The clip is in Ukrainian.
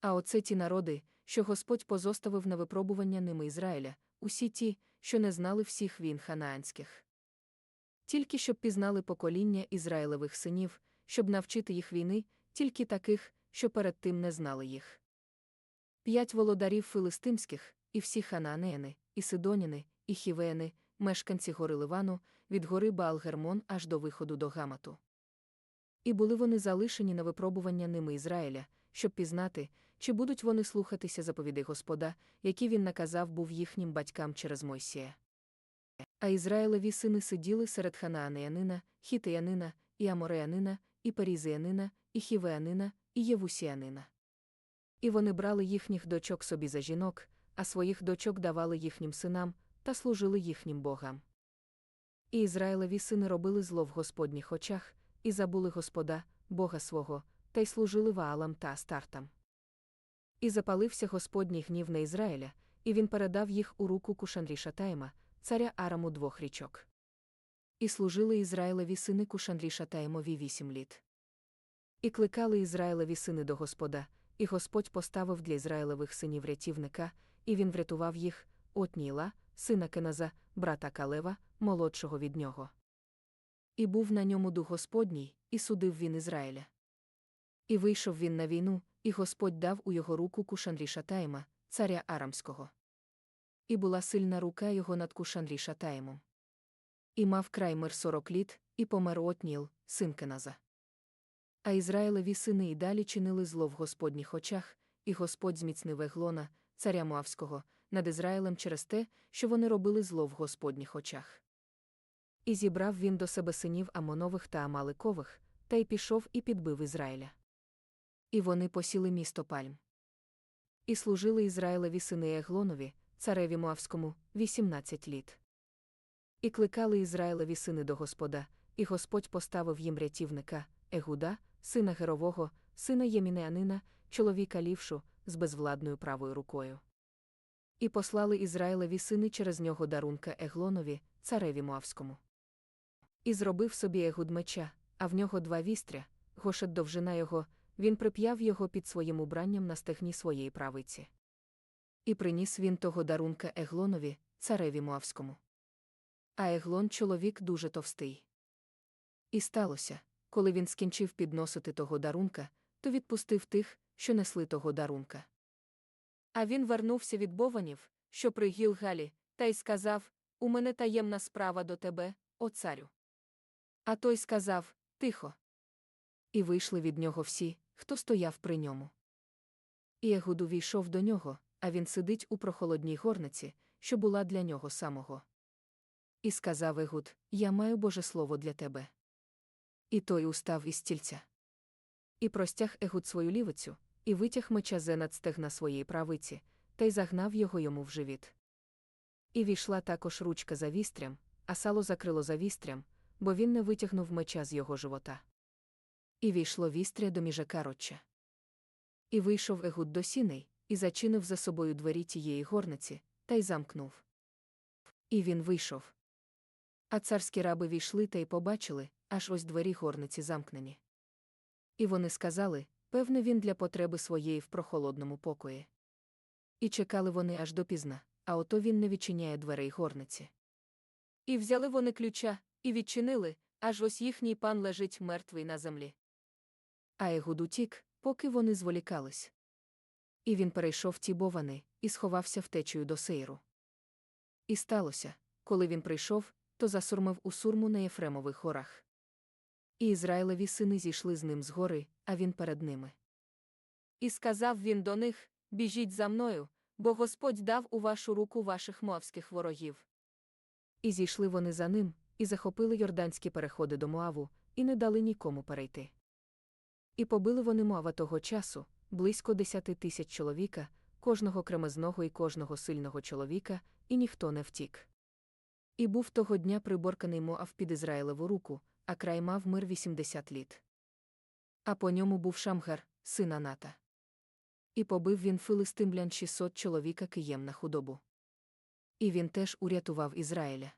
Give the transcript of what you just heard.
А оце ті народи, що Господь позоставив на випробування ними Ізраїля, усі ті, що не знали всіх війн ханаанських. Тільки щоб пізнали покоління Ізраїлевих синів, щоб навчити їх війни, тільки таких, що перед тим не знали їх. П'ять володарів филистимських, і всі ханаанеяни, і сидоніни, і хівеяни, мешканці гори Ливану, від гори Баал-Гермон аж до виходу до Гамату. І були вони залишені на випробування ними Ізраїля, щоб пізнати, чи будуть вони слухатися заповідей Господа, які він наказав був їхнім батькам через Мойсія. А Ізраїлеві сини сиділи серед ханаанеянина, хітеянина, і амореянина, і перізеянина, і хівеянина, і євусіянина. І вони брали їхніх дочок собі за жінок, а своїх дочок давали їхнім синам та служили їхнім богам. І Ізраїлеві сини робили зло в Господніх очах, і забули Господа, Бога свого, та й служили Ваалам та Астартам. І запалився Господній гнів на Ізраїля, і він передав їх у руку Кушанрішатаїма, царя Араму двох річок. І служили Ізраїлеві сини Кушанрішатаїмові вісім літ. І кликали Ізраїлеві сини до Господа, і Господь поставив для Ізраїлевих синів рятівника, і він врятував їх, Отніла, сина Кеназа, брата Калева, молодшого від нього. І був на ньому дух Господній, і судив він Ізраїля. І вийшов він на війну, і Господь дав у його руку Кушанрішатаїма, царя Арамського. І була сильна рука його над Кушанрішатаїмом. І мав край мир сорок літ, і помер Отніл, син Кеназа. А Ізраїлеві сини й далі чинили зло в Господніх очах, і Господь зміцнив Еглона, царя Моавського, над Ізраїлем через те, що вони робили зло в Господніх очах. І зібрав він до себе синів Амонових та Амаликових, та й пішов і підбив Ізраїля. І вони посіли місто Пальм. І служили Ізраїлеві сини Еглонові, цареві Моавському, 18 літ. І кликали Ізраїлеві сини до Господа, і Господь поставив їм рятівника, Егуда, сина Герового, сина Ємінеанина, чоловіка лівшу, з безвладною правою рукою. І послали Ізраїлеві сини через нього дарунка Еглонові, цареві Моавському. І зробив собі Егуд меча, а в нього два вістря, гошет довжина його, він прип'яв його під своїм убранням на стегні своєї правиці. І приніс він того дарунка Еглонові, цареві Моавському. А Еглон чоловік дуже товстий. І сталося, коли він скінчив підносити того дарунка, то відпустив тих, що несли того дарунка. А він вернувся від бованів, що при Гілгалі, та й сказав: У мене таємна справа до тебе, о царю. А той сказав Тихо. І вийшли від нього всі, хто стояв при ньому. І Егуд увійшов до нього, а він сидить у прохолодній горниці, що була для нього самого. І сказав Егуд: Я маю Боже слово для тебе. І той устав із стільця. І простяг Егуд свою лівицю, і витяг меча зе над стегна своєї правиці, та й загнав його йому в живіт. І війшла також ручка за вістрям, а сало закрило за вістрям, бо він не витягнув меча з його живота. І війшло вістря до міжака роччя. І вийшов Егуд до сіней, і зачинив за собою двері тієї горниці, та й замкнув. І він вийшов. А царські раби війшли та й побачили, аж ось двері горниці замкнені. І вони сказали певне, він для потреби своєї в прохолодному покої. І чекали вони аж допізна, а ото він не відчиняє дверей горниці. І взяли вони ключа, і відчинили, аж ось їхній пан лежить мертвий на землі. А Егуд утік, поки вони зволікались. І він перейшов ті бовани, і сховався втечею до сейру. І сталося, коли він прийшов, то засурмив у сурму на Єфремових горах. І Ізраїлеві сини зійшли з ним з гори, а він перед ними. І сказав він до них Біжіть за мною, бо Господь дав у вашу руку ваших моавських ворогів. І зійшли вони за ним, і захопили йорданські переходи до Моаву, і не дали нікому перейти. І побили вони Моава того часу, близько десяти тисяч чоловіка, кожного кремезного і кожного сильного чоловіка, і ніхто не втік. І був того дня приборканий Моав під Ізраїлеву руку, а край мав мир 80 літ. А по ньому був Шамгар, син Аната. І побив він филистимлян 600 чоловіка києм на худобу. І він теж урятував Ізраїля.